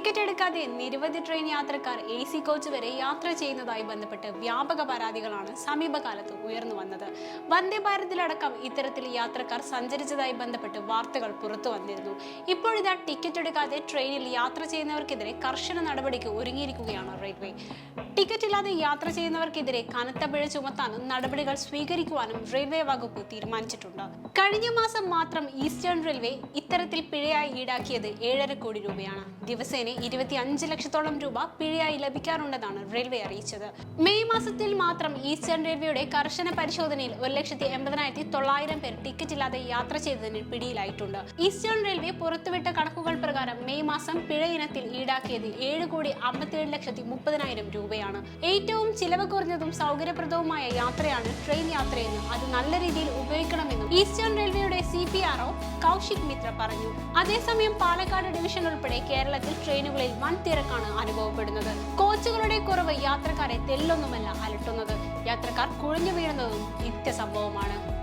Ticket എടുക്കാതെ നിരവധി train യാത്രക്കാർ എ സി കോച്ച് വരെ യാത്ര ചെയ്യുന്നതായി ബന്ധപ്പെട്ട് വ്യാപക പരാതികളാണ് സമീപകാലത്ത് ഉയർന്നു വന്നത്. വന്ദേ ഭാരതിലടക്കം ഇത്തരത്തിൽ യാത്രക്കാർ സഞ്ചരിച്ചതായി ബന്ധപ്പെട്ട് വാർത്തകൾ പുറത്തു വന്നിരുന്നു. ഇപ്പോഴിതാ ടിക്കറ്റ് എടുക്കാതെ ട്രെയിനിൽ യാത്ര ചെയ്യുന്നവർക്കെതിരെ കർശന നടപടിക്ക് ഒരുങ്ങിയിരിക്കുകയാണ് റെയിൽവേ. ടിക്കറ്റ് ഇല്ലാതെ യാത്ര ചെയ്യുന്നവർക്കെതിരെ കനത്ത പിഴ ചുമത്താനും നടപടികൾ സ്വീകരിക്കുവാനും റെയിൽവേ വകുപ്പ് തീരുമാനിച്ചിട്ടുണ്ട്. കഴിഞ്ഞ മാസം മാത്രം ഈസ്റ്റേൺ റെയിൽവേ ഇത്തരത്തിൽ പിഴയായി ഈടാക്കിയത് ഏഴര കോടി രൂപയാണ്. ദിവസേന ഇരുപത്തി അഞ്ച് ലക്ഷത്തോളം രൂപ പിഴയായി ലഭിക്കാറുണ്ടെന്നാണ് റെയിൽവേ അറിയിച്ചത്. മെയ് മാസത്തിൽ മാത്രം ഈസ്റ്റേൺ റെയിൽവേയുടെ കർശന പരിശോധനയിൽ ഒരു ലക്ഷത്തി എൺപതിനായിരത്തി തൊള്ളായിരം പേർ ടിക്കറ്റ് ഇല്ലാതെ യാത്ര ചെയ്തതിന് പിടിയിലായിട്ടുണ്ട്. ഈസ്റ്റേൺ റെയിൽവേ പുറത്തുവിട്ട കണക്കുകൾ പ്രകാരം മെയ് മാസം പിഴ ഇനത്തിൽ ഈടാക്കിയത് ഏഴ് കോടി അമ്പത്തിയേഴ് ലക്ഷത്തി മുപ്പതിനായിരം രൂപയാണ്. ഏറ്റവും ചിലവ് കുറഞ്ഞതും സൗകര്യപ്രദവുമായ യാത്രയാണ് ട്രെയിൻ യാത്രയെന്നും അത് നല്ല രീതിയിൽ ഉപയോഗിക്കണമെന്നും ഈസ്റ്റേൺ റെയിൽവേയുടെ C P R Kaushik Mitra പറഞ്ഞു. അതേസമയം പാലക്കാട് ഡിവിഷൻ ഉൾപ്പെടെ കേരളത്തിൽ ട്രെയിനുകളിൽ വൻ തിരക്കാണ് അനുഭവപ്പെടുന്നത്. കോച്ചുകളുടെ കുറവ് യാത്രക്കാരെ തെല്ലൊന്നുമല്ല അലട്ടുന്നത്. യാത്രക്കാർ കുഴഞ്ഞു വീഴുന്നതും നിത്യസംഭവമാണ്.